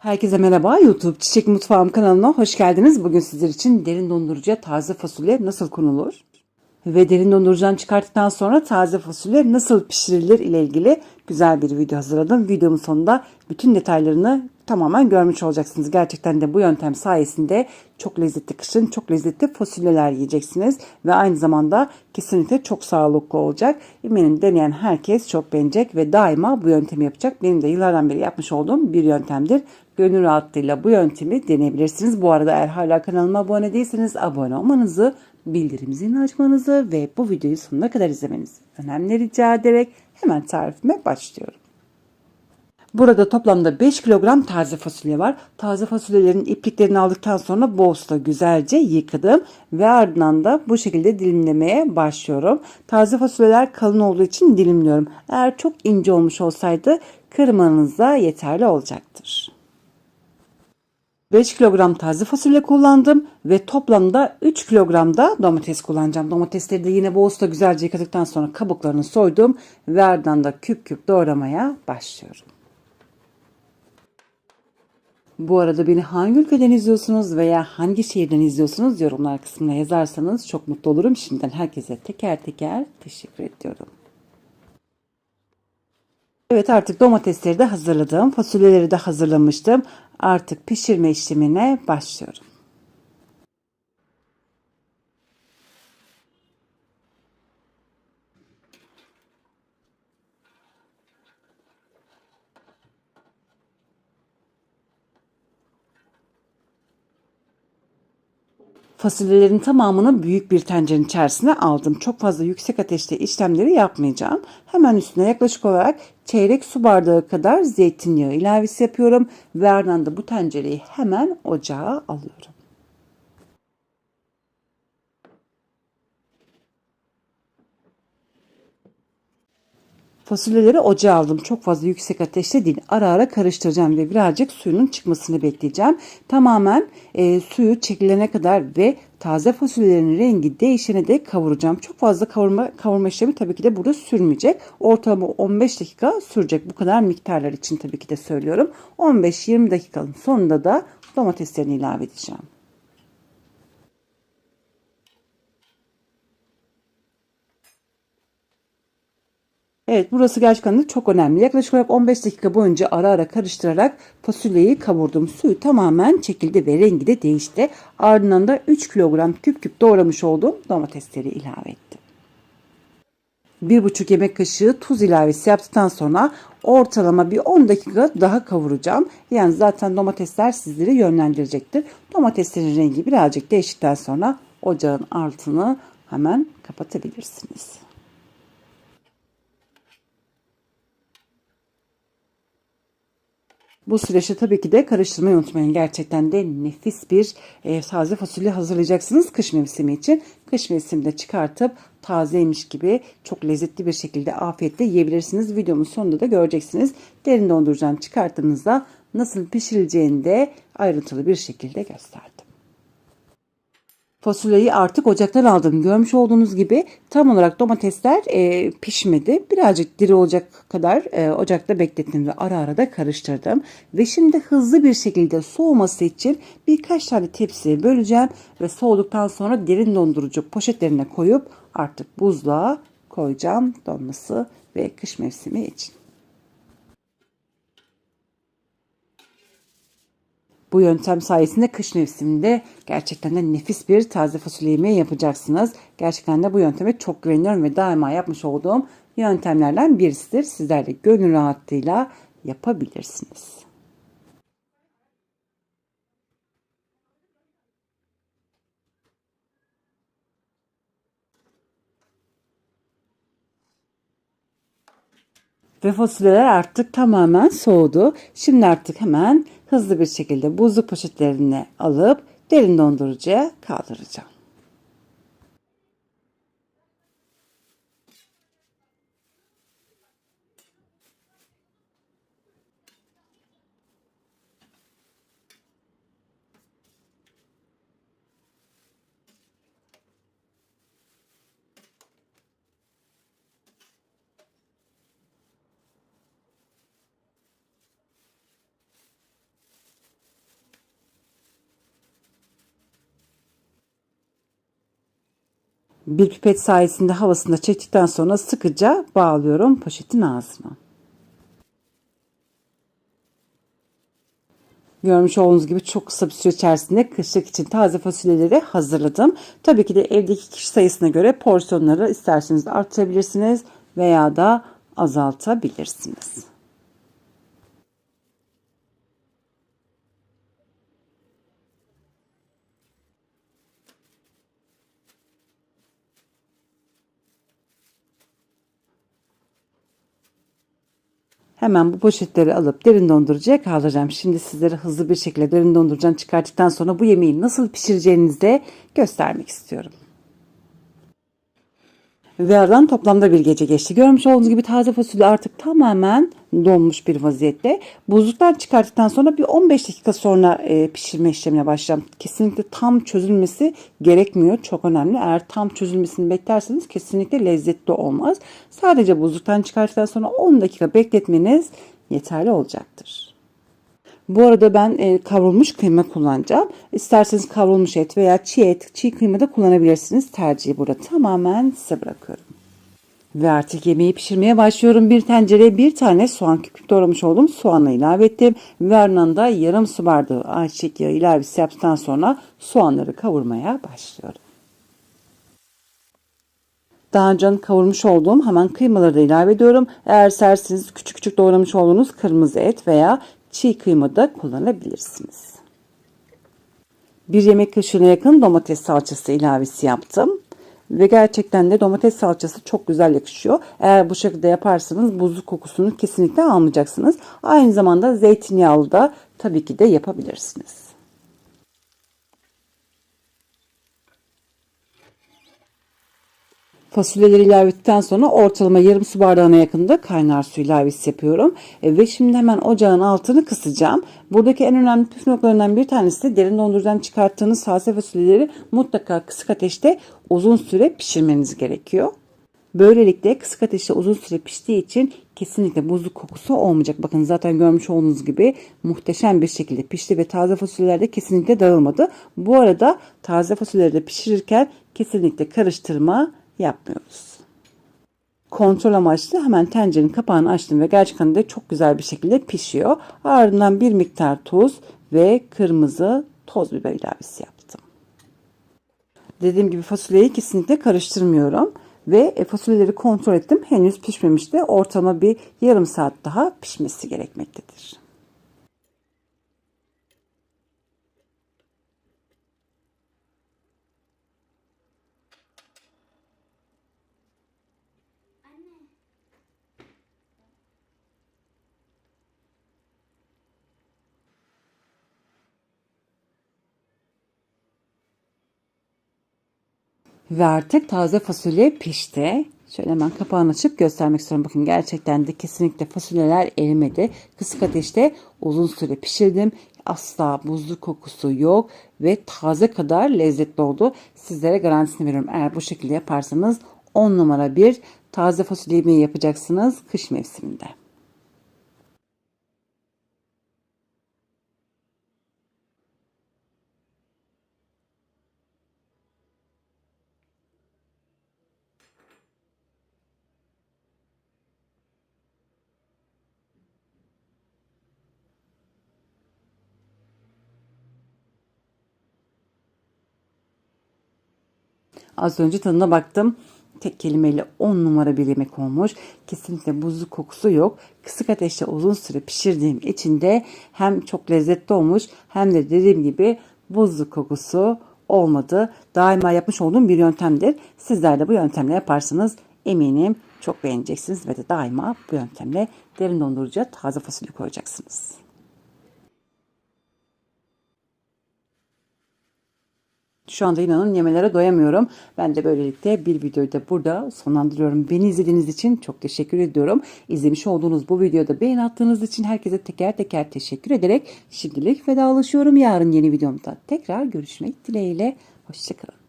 Herkese merhaba YouTube Çiçek Mutfağım kanalına hoş geldiniz. Bugün sizler için derin dondurucuya taze fasulye nasıl konulur ve derin dondurucudan çıkarttıktan sonra taze fasulye nasıl pişirilir ile ilgili güzel bir video hazırladım. Videomun sonunda bütün detaylarını tamamen görmüş olacaksınız. Gerçekten de bu yöntem sayesinde çok lezzetli kışın çok lezzetli fasulyeler yiyeceksiniz ve aynı zamanda kesinlikle çok sağlıklı olacak. Eminim deneyen herkes çok beğenecek ve daima bu yöntemi yapacak. Benim de yıllardan beri yapmış olduğum bir yöntemdir. Gönül rahatlığıyla bu yöntemi deneyebilirsiniz. Bu arada eğer hala kanalıma abone değilseniz abone olmanızı, bildirim zilini açmanızı ve bu videoyu sonuna kadar izlemenizi önemli rica ederek hemen tarifime başlıyorum. Burada toplamda 5 kilogram taze fasulye var. Taze fasulyelerin ipliklerini aldıktan sonra bolsta güzelce yıkadım ve ardından da bu şekilde dilimlemeye başlıyorum. Taze fasulyeler kalın olduğu için dilimliyorum. Eğer çok ince olmuş olsaydı kırmanız da yeterli olacaktır. 5 kilogram taze fasulye kullandım ve toplamda 3 kilogram da domates kullanacağım. Domatesleri de yine bolsta güzelce yıkadıktan sonra kabuklarını soydum ve ardından da küp küp doğramaya başlıyorum. Bu arada beni hangi ülkeden izliyorsunuz veya hangi şehirden izliyorsunuz yorumlar kısmına yazarsanız çok mutlu olurum. Şimdiden herkese teker teker teşekkür ediyorum. Evet artık domatesleri de hazırladım. Fasulyeleri de hazırlamıştım. Artık pişirme işlemine başlıyorum. Fasulyelerin tamamını büyük bir tencerenin içerisine aldım. Çok fazla yüksek ateşte işlemleri yapmayacağım. Hemen üstüne yaklaşık olarak çeyrek su bardağı kadar zeytinyağı ilavesi yapıyorum. Ve ardından da bu tencereyi hemen ocağa alıyorum. Fasulyeleri ocağa aldım. Çok fazla yüksek ateşte değil. Ara ara karıştıracağım ve birazcık suyunun çıkmasını bekleyeceğim. Tamamen e, suyu çekilene kadar ve taze fasulyelerin rengi değişene de kavuracağım. Çok fazla kavurma, kavurma işlemi tabii ki de burada sürmeyecek. Ortalama 15 dakika sürecek. Bu kadar miktarlar için tabii ki de söylüyorum. 15-20 dakikanın sonunda da domateslerini ilave edeceğim. Evet burası gerçekten de çok önemli. Yaklaşık olarak 15 dakika boyunca ara ara karıştırarak fasulyeyi kavurdum. Suyu tamamen çekildi ve rengi de değişti. Ardından da 3 kilogram küp küp doğramış olduğum domatesleri ilave ettim. 1,5 yemek kaşığı tuz ilavesi yaptıktan sonra ortalama bir 10 dakika daha kavuracağım. Yani zaten domatesler sizleri yönlendirecektir. Domateslerin rengi birazcık değiştikten sonra ocağın altını hemen kapatabilirsiniz. Bu süreçte tabii ki de karıştırmayı unutmayın. Gerçekten de nefis bir e, taze fasulye hazırlayacaksınız kış mevsimi için. Kış mevsiminde çıkartıp tazeymiş gibi çok lezzetli bir şekilde afiyetle yiyebilirsiniz. Videomun sonunda da göreceksiniz. Derin dondurucudan çıkarttığınızda nasıl pişirileceğini de ayrıntılı bir şekilde gösterdim. Fasulyeyi artık ocaktan aldım. Görmüş olduğunuz gibi tam olarak domatesler e, pişmedi. Birazcık diri olacak kadar e, ocakta beklettim ve ara ara da karıştırdım. Ve şimdi hızlı bir şekilde soğuması için birkaç tane tepsiye böleceğim ve soğuduktan sonra derin dondurucu poşetlerine koyup artık buzluğa koyacağım donması ve kış mevsimi için. Bu yöntem sayesinde kış mevsiminde gerçekten de nefis bir taze fasulye yemeği yapacaksınız. Gerçekten de bu yönteme çok güveniyorum ve daima yapmış olduğum yöntemlerden birisidir. Sizler de gönül rahatlığıyla yapabilirsiniz. Ve fasulyeler artık tamamen soğudu. Şimdi artık hemen hızlı bir şekilde buzluk poşetlerine alıp derin dondurucuya kaldıracağım. Bir pipet sayesinde havasını çektikten sonra sıkıca bağlıyorum poşetin ağzına. Görmüş olduğunuz gibi çok kısa bir süre içerisinde kışlık için taze fasulyeleri hazırladım. Tabii ki de evdeki kişi sayısına göre porsiyonları isterseniz artırabilirsiniz veya da azaltabilirsiniz. Hemen bu poşetleri alıp derin dondurucuya kaldıracağım. Şimdi sizlere hızlı bir şekilde derin dondurucudan çıkarttıktan sonra bu yemeği nasıl pişireceğinizi de göstermek istiyorum. Ve toplamda bir gece geçti. Görmüş olduğunuz gibi taze fasulye artık tamamen donmuş bir vaziyette. Buzluktan çıkarttıktan sonra bir 15 dakika sonra e, pişirme işlemine başlayacağım. Kesinlikle tam çözülmesi gerekmiyor. Çok önemli. Eğer tam çözülmesini beklerseniz kesinlikle lezzetli olmaz. Sadece buzluktan çıkarttıktan sonra 10 dakika bekletmeniz yeterli olacaktır. Bu arada ben e, kavrulmuş kıyma kullanacağım. İsterseniz kavrulmuş et veya çiğ et, çiğ kıyma da kullanabilirsiniz. Tercihi burada tamamen size bırakıyorum. Ve artık yemeği pişirmeye başlıyorum. Bir tencereye bir tane soğan küpük doğramış oldum. Soğanı ilave ettim. Ve yarım su bardağı ayçiçek yağı ilavesi yaptıktan sonra soğanları kavurmaya başlıyorum. Daha önce kavurmuş olduğum hemen kıymaları da ilave ediyorum. Eğer serseniz küçük küçük doğramış olduğunuz kırmızı et veya çiğ kıyma da kullanabilirsiniz. Bir yemek kaşığına yakın domates salçası ilavesi yaptım. Ve gerçekten de domates salçası çok güzel yakışıyor. Eğer bu şekilde yaparsanız buzlu kokusunu kesinlikle almayacaksınız. Aynı zamanda zeytinyağlı da tabii ki de yapabilirsiniz. Fasulyeleri ilave ettikten sonra ortalama yarım su bardağına yakında kaynar su ilavesi yapıyorum. E, ve şimdi hemen ocağın altını kısacağım. Buradaki en önemli püf noktalarından bir tanesi de derin dondurucudan çıkarttığınız taze fasulyeleri mutlaka kısık ateşte uzun süre pişirmeniz gerekiyor. Böylelikle kısık ateşte uzun süre piştiği için kesinlikle buzluk kokusu olmayacak. Bakın zaten görmüş olduğunuz gibi muhteşem bir şekilde pişti ve taze fasulyeler de kesinlikle dağılmadı. Bu arada taze fasulyeleri de pişirirken kesinlikle karıştırma yapmıyoruz. Kontrol amaçlı hemen tencerenin kapağını açtım ve gerçekten de çok güzel bir şekilde pişiyor. Ardından bir miktar tuz ve kırmızı toz biber ilavesi yaptım. Dediğim gibi fasulyeyi kesinlikle karıştırmıyorum. Ve fasulyeleri kontrol ettim. Henüz pişmemişti. Ortama bir yarım saat daha pişmesi gerekmektedir. Ve artık taze fasulye pişti. Şöyle hemen kapağını açıp göstermek istiyorum. Bakın gerçekten de kesinlikle fasulyeler erimedi. Kısık ateşte uzun süre pişirdim. Asla buzlu kokusu yok ve taze kadar lezzetli oldu. Sizlere garantisini veriyorum. Eğer bu şekilde yaparsanız 10 numara bir taze fasulye yemeği yapacaksınız kış mevsiminde. Az önce tadına baktım. Tek kelimeyle 10 numara bir yemek olmuş. Kesinlikle buzlu kokusu yok. Kısık ateşte uzun süre pişirdiğim için de hem çok lezzetli olmuş hem de dediğim gibi buzlu kokusu olmadı. Daima yapmış olduğum bir yöntemdir. Sizler de bu yöntemle yaparsanız eminim çok beğeneceksiniz ve de daima bu yöntemle derin dondurucuya taze fasulye koyacaksınız. Şu anda inanın yemelere doyamıyorum. Ben de böylelikle bir videoyu da burada sonlandırıyorum. Beni izlediğiniz için çok teşekkür ediyorum. İzlemiş olduğunuz bu videoda beğeni attığınız için herkese teker teker teşekkür ederek şimdilik vedalaşıyorum. Yarın yeni videomda tekrar görüşmek dileğiyle. Hoşçakalın.